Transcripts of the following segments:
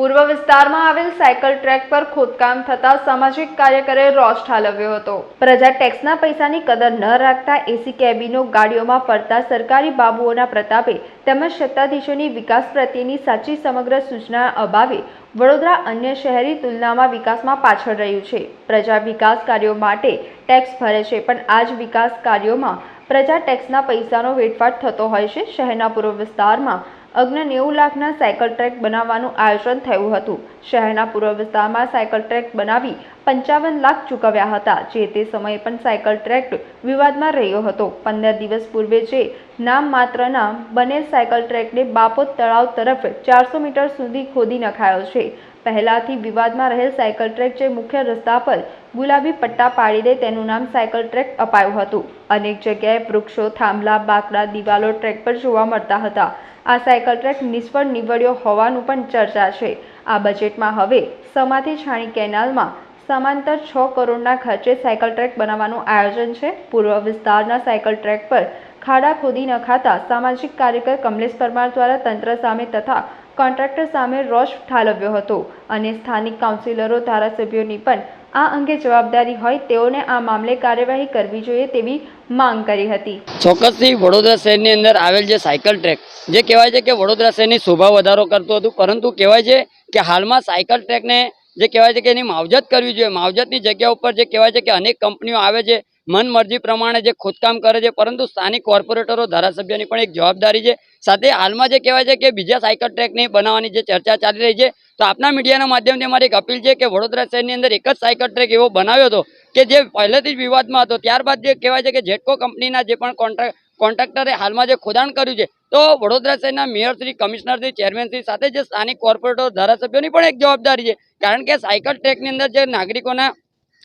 પૂર્વ વિસ્તારમાં આવેલ સાયકલ ટ્રેક પર ખોદકામ થતા સામાજિક કાર્યકરે રોષ ઠાલવ્યો હતો. પ્રજા ટેક્સના પૈસાની કદર ન રાખતા એસી કેબિનો ગાડીઓમાં ફરતા સરકારી બાબુઓના પ્રતાપે તેમજ સત્તાધીશોની વિકાસ પ્રત્યેની સાચી સમગ્ર સૂચના અભાવે વડોદરા અન્ય શહેરી તુલનામાં વિકાસમાં પાછળ રહ્યું છે. પ્રજા વિકાસ કાર્યો માટે ટેક્સ ભરે છે, પણ આ જ વિકાસ કાર્યોમાં પ્રજા ટેક્સના પૈસાનો વેડફાટ થતો હોય છે. શહેરના પૂર્વ વિસ્તારમાં અગ્ન નેવું લાખના સાયકલ ટ્રેક બનાવવાનું આયોજન થયું હતું. શહેરના પૂર્વ વિસ્તારમાં સાયકલ ટ્રેક બનાવી પંચાવન લાખ ચૂકવ્યા હતા, જે તે સમયે પણ સાયકલ ટ્રેક વિવાદમાં રહ્યો હતો. પંદર દિવસ પૂર્વે જે નામ માત્રના બનેલ સાયકલ ટ્રેકને બાપોદ તળાવ તરફ ચારસો મીટર સુધી ખોદી નખાયો છે. પહેલાથી વિવાદમાં રહેલ સાયકલ ટ્રેક જે મુખ્ય રસ્તા પર ગુલાબી પટ્ટા પાડી દે તેનું નામ સાયકલ ટ્રેક અપાયું હતું. અનેક જગ્યાએ વૃક્ષો, થાંભલા, બાકડા, દિવાલો ટ્રેક પર જોવા મળતા હતા. આ સાયકલ ટ્રેક નિષ્ફળ નીવડ્યો હોવાનું પણ ચર્ચા છે. આ બજેટમાં હવે સમાથી છાણી કેનાલમાં સમાંતર છ કરોડના ખર્ચે સાયકલ ટ્રેક બનાવવાનું આયોજન છે. પૂર્વ વિસ્તારના સાયકલ ટ્રેક પર ખાડા ખોદી નખાતા સામાજિક કાર્યકર કમલેશ પરમાર દ્વારા તંત્ર સામે તથા કોન્ટ્રાક્ટર સામે રોષ ઠાલવ્યો હતો અને સ્થાનિક કાઉન્સિલરો, ધારાસભ્યોની પણ આ અંગે જવાબદારી હોય તેઓને આ મામલે કાર્યવાહી કરવી જોઈએ તેવી માંગ કરી હતી. ચોક્કસથી વડોદરા શહેરની અંદર આવેલ જે સાયકલ ટ્રેક, જે કહેવાય છે કે વડોદરા શહેરની શોભા વધારો કરતું હતું, પરંતુ કહેવાય છે કે હાલમાં સાયકલ ટ્રેકને જે કહેવાય છે કે એની માવજત કરવી જોઈએ. માવજતની જગ્યા ઉપર જે કહેવાય છે કે અનેક કંપનીઓ આવે છે મન મરજી પ્રમાણે જે ખોદકામ કરે છે, પરંતુ સ્થાનિક કોર્પોરેટરો, ધારાસભ્યની પણ એક જવાબદારી છે. સાથે હાલમાં જે કહેવાય છે કે બીજા સાયકલ ટ્રેકની બનાવવાની જે ચર્ચા ચાલી રહી છે, તો આપના મીડિયાના માધ્યમથી અમારી એક અપીલ છે કે વડોદરા શહેરની અંદર એક જ સાયકલ ટ્રેક એવો બનાવ્યો હતો કે જે પહેલેથી જ વિવાદમાં હતો. ત્યારબાદ જે કહેવાય છે કે જેટકો કંપનીના જે પણ કોન્ટ્રાક્ટ કોન્ટ્રાક્ટરે હાલમાં જે ખોદાણ કર્યું છે, તો વડોદરા શહેરના મેયરશ્રી કમિશનરશ્રી ચેરમેનશ્રી સાથે જે સ્થાનિક કોર્પોરેટર, ધારાસભ્યોની પણ એક જવાબદારી છે. કારણ કે સાયકલ ટ્રેકની અંદર જે નાગરિકોના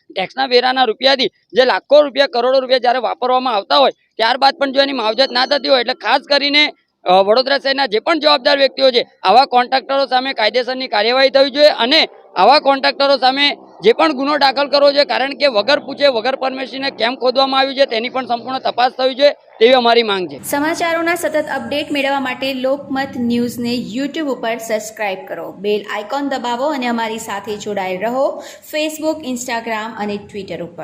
ટેક્સના વેરાના રૂપિયાથી જે લાખો રૂપિયા, કરોડો રૂપિયા જ્યારે વાપરવામાં આવતા હોય, ત્યારબાદ પણ જો એની માવજત ના થતી હોય, એટલે ખાસ કરીને વડોદરા શહેરના જે પણ જવાબદાર વ્યક્તિઓ છે, આવા કોન્ટ્રાક્ટરો સામે કાયદેસરની કાર્યવાહી થવી જોઈએ અને આવા કોન્ટ્રાક્ટરો સામે જે પણ ગુનો દાખલ કરવો છે કારણ કે વગર પૂછે, વગર પરમિશને કેમ ખોદવામાં આવ્યું છે, તેની પણ સંપૂર્ણ તપાસ થવી જોઈએ, તેવી અમારી માંગ છે. સમાચારોના સતત અપડેટ મેળવવા માટે લોકમત ન્યૂઝને યુટ્યુબ ઉપર સબસ્ક્રાઇબ કરો. બેલ આઇકોન દબાવો અને અમારી સાથે જોડાયેલ રહો. ફેસબુક ઇન્સ્ટાગ્રામ અને ટ્વિટર ઉપર.